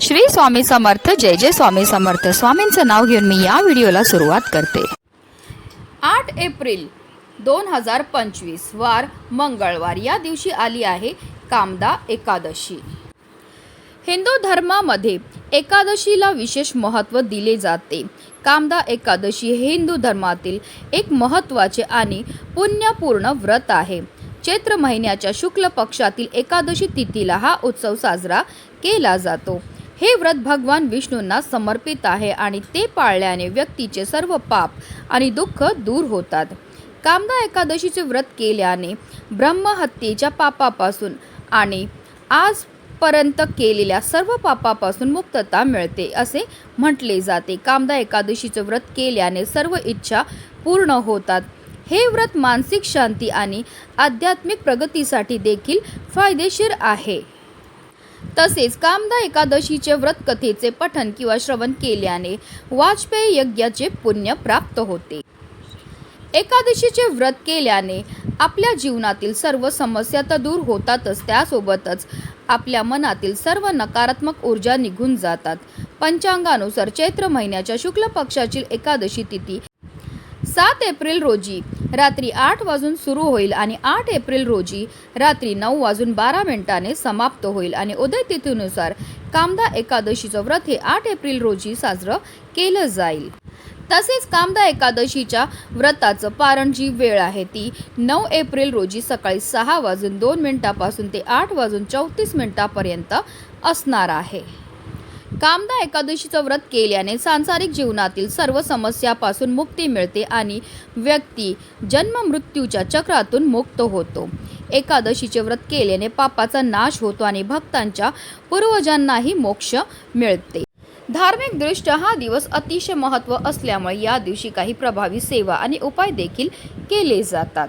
श्री स्वामी समर्थ जय जय स्वामी समर्थ. स्वामींचं नाव घेऊन मी या व्हिडिओला सुरुवात करते. आठ एप्रिल दोन हजार पंचवीस वार मंगळवार. या दिवशी आली आहे कामदा एकादशी. हिंदू धर्मामध्ये एकादशीला विशेष महत्त्व दिले जाते. कामदा एकादशी हे हिंदू धर्मातील एक महत्त्वाचे आणि पुण्यपूर्ण व्रत आहे. चैत्र महिन्याच्या शुक्ल पक्षातील एकादशी तिथीला हा उत्सव साजरा केला जातो. हे व्रत भगवान विष्णूंना समर्पित आहे आणि ते पाळल्याने व्यक्तीचे सर्व पाप आणि दुःख दूर होतात. कामदा एकादशीचे व्रत केल्याने ब्रह्महत्येच्या पापापासून आणि आजपर्यंत केलेल्या सर्व पापापासून मुक्तता मिळते असे म्हटले जाते. कामदा एकादशीचे व्रत केल्याने सर्व इच्छा पूर्ण होतात. हे व्रत मानसिक शांती आणि आध्यात्मिक प्रगतीसाठी देखील फायदेशीर आहे. तसेच कामदा एकादशीचे व्रत कथेचे पठन किंवा श्रवण केल्याने वाजपेयी यज्ञाचे पुण्य प्राप्त होते. एकादशीचे व्रत केल्याने आपल्या जीवनातील सर्व समस्या तर दूर होतातच त्यासोबतच आपल्या मनातील सर्व नकारात्मक ऊर्जा निघून जातात. पंचांगानुसार चैत्र महिन्याच्या शुक्ल पक्षाची एकादशी तिथी सात एप्रिल रोजी रात्री आठ वाजून सुरू होईल आणि आठ एप्रिल रोजी रात्री नऊ वाजून बारा मिनिटाने समाप्त होईल. आणि उदय तिथीनुसार कामदा एकादशीचं व्रत हे आठ एप्रिल रोजी साजरं केलं जाईल. तसेच कामदा एकादशीच्या व्रताचं पारण जी वेळ आहे ती नऊ एप्रिल रोजी सकाळी सहा वाजून दोन मिनिटापासून ते आठ वाजून चौतीस मिनिटापर्यंत असणार आहे. कामदा एकादशीचं व्रत केल्याने सांसारिक जीवनातील सर्व समस्यापासून मुक्ती मिळते आणि व्यक्ती जन्म मृत्यूच्या चक्रातून मुक्त होतो. एकादशीचे व्रत केल्याने पापाचा नाश होतो आणि भक्तांच्या पूर्वजांनाही मोक्ष मिळते. धार्मिकदृष्ट्या हा दिवस अतिशय महत्त्व असल्यामुळे या दिवशी काही प्रभावी सेवा आणि उपाय देखील केले जातात.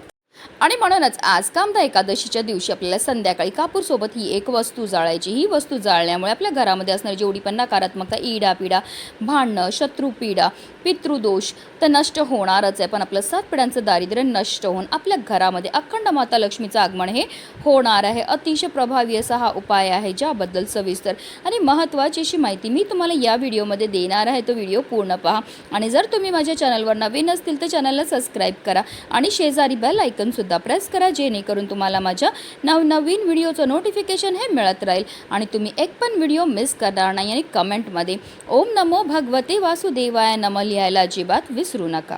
आणि म्हणूनच आज कामदा एकादशीच्या दिवशी आपल्याला संध्याकाळी कापूरसोबत ही एक वस्तू जाळायची. ही वस्तू जाळल्यामुळे आपल्या घरामध्ये असणारी जेवढी पण नकारात्मकता इडा पिडा भांडणं शत्रुपीडा पितृदोष तर नष्ट होणारच आहे. पण आपलं सात पिढ्यांचं दारिद्र्य नष्ट होऊन आपल्या घरामध्ये अखंड माता लक्ष्मीचं आगमन हे होणार आहे. अतिशय प्रभावी असा हा उपाय आहे ज्याबद्दल सविस्तर आणि महत्त्वाची अशी माहिती मी तुम्हाला या व्हिडिओमध्ये देणार आहे. तो व्हिडिओ पूर्ण पहा. आणि जर तुम्ही माझ्या चॅनलवर नवीन असतील तर चॅनलला सबस्क्राईब करा आणि शेजारी बेल सुद्धा प्रेस करा जेणेकरून तुम्हाला माझ्या नवनवीन व्हिडिओचं नोटिफिकेशन हे मिळत राहील. आणि तुम्ही एक पण व्हिडिओ मिस करणार नाही आणि कमेंटमध्ये ओम नमो भगवते वासुदेवाय नम लिहायला अजिबात विसरू नका.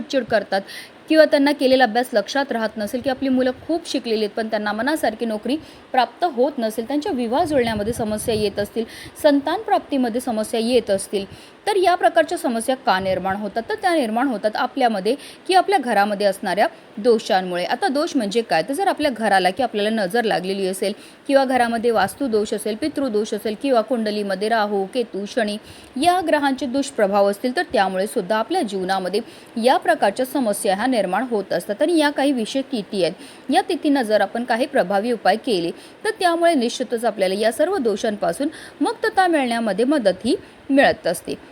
चिडचिड करतात. किंवा त्यांना केलेला अभ्यास लक्षात राहत नसेल की आपली मुलं खूप शिकलेली आहेत पण त्यांना मनासारखी नोकरी प्राप्त होत नसेल त्यांच्या विवाह जुळण्यामध्ये समस्या येत असतील संतान प्राप्तीमध्ये समस्या येत असतील तर या प्रकारच्या समस्या का निर्माण होतात? तर त्या निर्माण होतात आपल्यामध्ये की आपल्या घरामध्ये असणाऱ्या दोषांमुळे. आता दोष म्हणजे काय? तर जर आपल्या घराला की आपल्याला नजर लागलेली असेल किंवा घरामध्ये वास्तुदोष असेल पितृदोष असेल किंवा कुंडलीमध्ये राहू केतू शनी या ग्रहांचे दुष्प्रभाव असतील तर त्यामुळे सुद्धा आपल्या जीवनामध्ये या प्रकारच्या समस्या ह्या निर्माण होत असतात आणि या काही विषय तिथी आहेत? या तिथीनं जर आपण काही प्रभावी उपाय केले तर त्यामुळे निश्चितच आपल्याला या सर्व दोषांपासून मुक्तता मिळण्यामध्ये मदतही मिळत असते.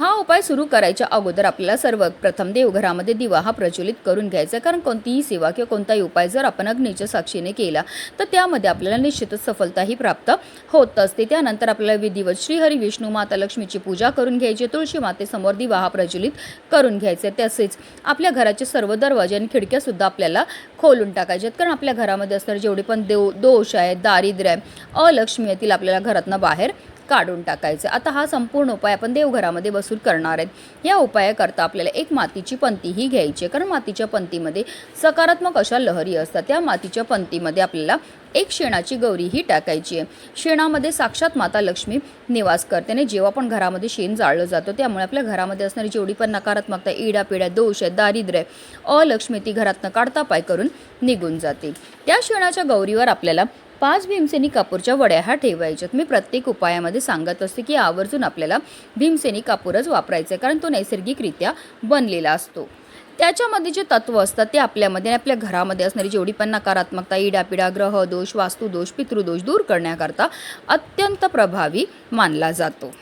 हा उपाय सुरू करायच्या अगोदर आपल्याला सर्वप्रथम देवघरामध्ये दिवा हा प्रज्वलित करून घ्यायचा आहे. कारण कोणतीही सेवा किंवा कोणताही उपाय जर आपण अग्नीच्या साक्षीने केला तर त्यामध्ये आपल्याला निश्चितच सफलताही प्राप्त होत असते. त्यानंतर आपल्याला विधिवत श्रीहरी विष्णू माता लक्ष्मीची पूजा करून घ्यायची तुळशी मातेसमोर दिवा हा प्रज्वलित करून घ्यायचा तसेच आपल्या घराचे सर्व दरवाजे आणि खिडक्यासुद्धा आपल्याला खोलून टाकायचे आहेत. कारण आपल्या घरामध्ये असणारे जेवढे पण देव दोष आहेत दारिद्र्य आहे अलक्ष्मी येतील आपल्याला घरातनं बाहेर काढून टाकायचे. आता हा संपूर्ण उपाय आपण देवघरामध्ये बसून करणार आहेत. या उपायाकरता आपल्याला एक मातीची पंतीही घ्यायची आहे. कारण मातीच्या पंतीमध्ये सकारात्मक अशा लहरी असतात. त्या मातीच्या पंतीमध्ये आपल्याला एक शेणाची गौरी ही टाकायची आहे. शेणामध्ये साक्षात माता लक्ष्मी निवास करते आणि जेव्हा पण घरामध्ये शेण जाळलं जातं त्यामुळे आपल्या घरामध्ये असणारी जेवढी पण नकारात्मकता इडापिड्या दोष आहे दारिद्र्य आहे अलक्ष्मी ती घरातनं काढता पाय करून निघून जाते. त्या शेणाच्या गौरीवर आपल्याला पाच भीमसेनी कापूरच्या वड्या ह्या ठेवायच्यात. मी प्रत्येक उपायामध्ये सांगत असते की आवर्जून आपल्याला भीमसेनी कापूरच वापरायचं आहे कारण तो नैसर्गिकरित्या बनलेला असतो. त्याच्यामध्ये जे तत्व असतात ते आपल्यामध्ये आणि आपल्या घरामध्ये असणारी जेवढी पण नकारात्मकता इडापिडा ग्रह दोष वास्तुदोष पितृदोष दूर करण्याकरता अत्यंत प्रभावी मानला जातो.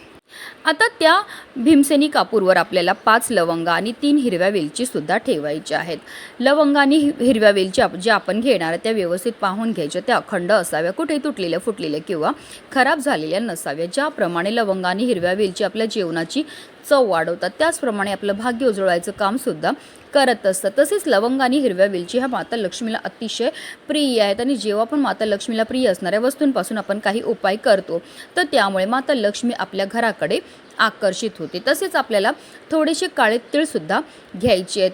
आता त्या भीमसेनी कापूरवर आपल्याला पाच लवंगा आणि तीन हिरव्या वेलचीसुद्धा ठेवायच्या आहेत. लवंगा आणि हिरव्या वेलची ज्या आपण घेणार त्या व्यवस्थित पाहून घ्यायच्या. त्या अखंड असाव्या कुठे तुटलेल्या फुटलेल्या किंवा खराब झालेल्या नसाव्या. ज्याप्रमाणे लवंगा आणि हिरव्या वेलची आपल्या जेवणाची चव वाढवतात. त्याचप्रमाणे आपलं भाग्य उजळवायचं काम सुद्धा करत असतात तसेच लवंग आणि हिरव्या वेलची ह्या माता लक्ष्मीला अतिशय प्रिय आहेत आणि जेव्हा पण माता लक्ष्मीला प्रिय असणाऱ्या वस्तूंपासून आपण काही उपाय करतो तर त्यामुळे माता लक्ष्मी आपल्या घराकडे आकर्षित होते. तसेच आपल्याला थोडेसे काळे तिळसुद्धा घ्यायचे आहेत.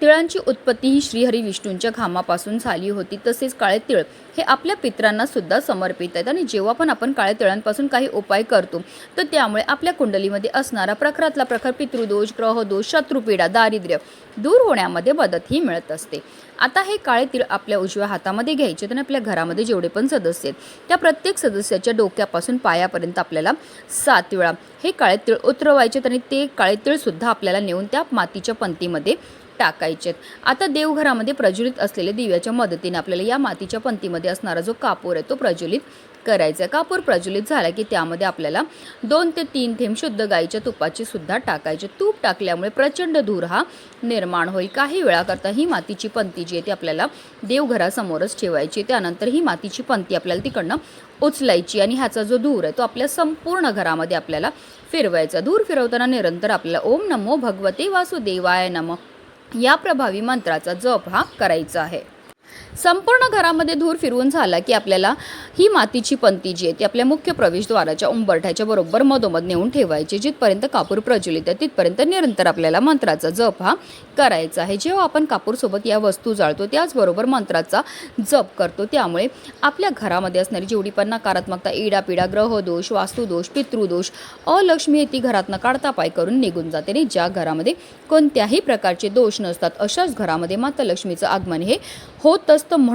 तिळांची उत्पत्ती ही श्रीहरी विष्णूंच्या घामापासून झाली होती तसेच काळे तिळ हे आपल्या पित्रांना सुद्धा समर्पित आहेत आणि जेव्हा पण आपण काळ्या तिळांपासून काही उपाय करतो तर त्यामुळे आपल्या कुंडलीमध्ये असणारा प्रखरातला प्रखर पितृदोष ग्रहदोष शत्रुपीडा दारिद्र्य दूर होण्यामध्ये मदतही मिळत असते. आता हे काळे तीळ आपल्या उजव्या हातामध्ये घ्यायचे आणि आपल्या घरामध्ये जेवढे पण सदस्य आहेत त्या प्रत्येक सदस्याच्या डोक्यापासून पायापर्यंत आपल्याला सात वेळा हे काळे तीळ उतरवायचे आणि ते काळे तीळ सुद्धा आपल्याला नेऊन त्या मातीच्या पंतीमध्ये टाकायचेत. आता देवघरामध्ये प्रज्वलित असलेल्या दिव्याच्या मदतीने आपल्याला या मातीच्या पंतीमध्ये असणारा जो कापूर आहे तो प्रज्वलित करायचा आहे. कापूर प्रज्वलित झाला की त्यामध्ये आपल्याला दोन ते तीन थेंब शुद्ध गाईच्या तुपाची सुद्धा टाकायचे. तूप टाकल्यामुळे प्रचंड धूर हा निर्माण होईल. काही वेळाकरता ही मातीची पंती जी आहे ती आपल्याला देवघरासमोरच ठेवायची. त्यानंतर ही मातीची पंती आपल्याला तिकडनं उचलायची आणि ह्याचा जो धूर आहे तो आपल्या संपूर्ण घरामध्ये आपल्याला फिरवायचा. धूर फिरवताना निरंतर आपल्याला ओम नमो भगवते वासुदेवाय नम. या प्रभावी मंत्राचा जप हा करायचा आहे. संपूर्ण घरामध्ये धूर फिरवून झाला की आपल्याला ही मातीची पंती जी आहे ती आपल्या मुख्य प्रवेशद्वाराच्या उंबरठ्याच्या बरोबर मधोमध नेऊन ठेवायची जिथपर्यंत कापूर प्रज्वलित आहे तिथपर्यंत निरंतर आपल्याला मंत्राचा जप हा करायचा आहे. जेव्हा आपण कापूरसोबत या वस्तू जाळतो त्याचबरोबर मंत्राचा जप करतो त्यामुळे आपल्या घरामध्ये असणारी जेवढी पण नकारात्मकता इडापिडा ग्रहदोष वास्तुदोष पितृदोष अलक्ष्मी आहे ती घरातनं काढता पाय करून निघून जाते. आणि ज्या घरामध्ये कोणत्याही प्रकारचे दोष नसतात अशाच घरामध्ये माता लक्ष्मीचं आगमन हे होत असतं म्हणून.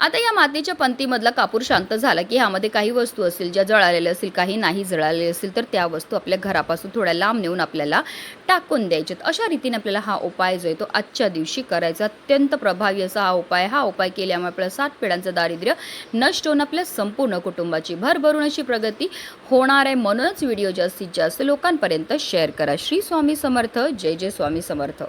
आता या मातीच्या पंतीमधला कापूर शांत झाला की ह्यामध्ये काही वस्तू असतील ज्या जळालेल्या असतील काही नाही जळालेल्या असतील तर त्या वस्तू आपल्या घरापासून थोड्या लांब नेऊन आपल्याला टाकून द्यायच्यात अशा रीतीने आपल्याला हा उपाय जो आहे तो आजच्या दिवशी करायचा. अत्यंत प्रभावी असा हा उपाय हा उपाय केल्यामुळे आपल्या सात पिढ्यांचं दारिद्र्य नष्ट होऊन आपल्या संपूर्ण कुटुंबाची भरभरून अशी प्रगती होणार आहे. म्हणूनच व्हिडिओ जास्तीत जास्त लोकांपर्यंत शेअर करा. श्री स्वामी समर्थ. जय जय स्वामी समर्थ.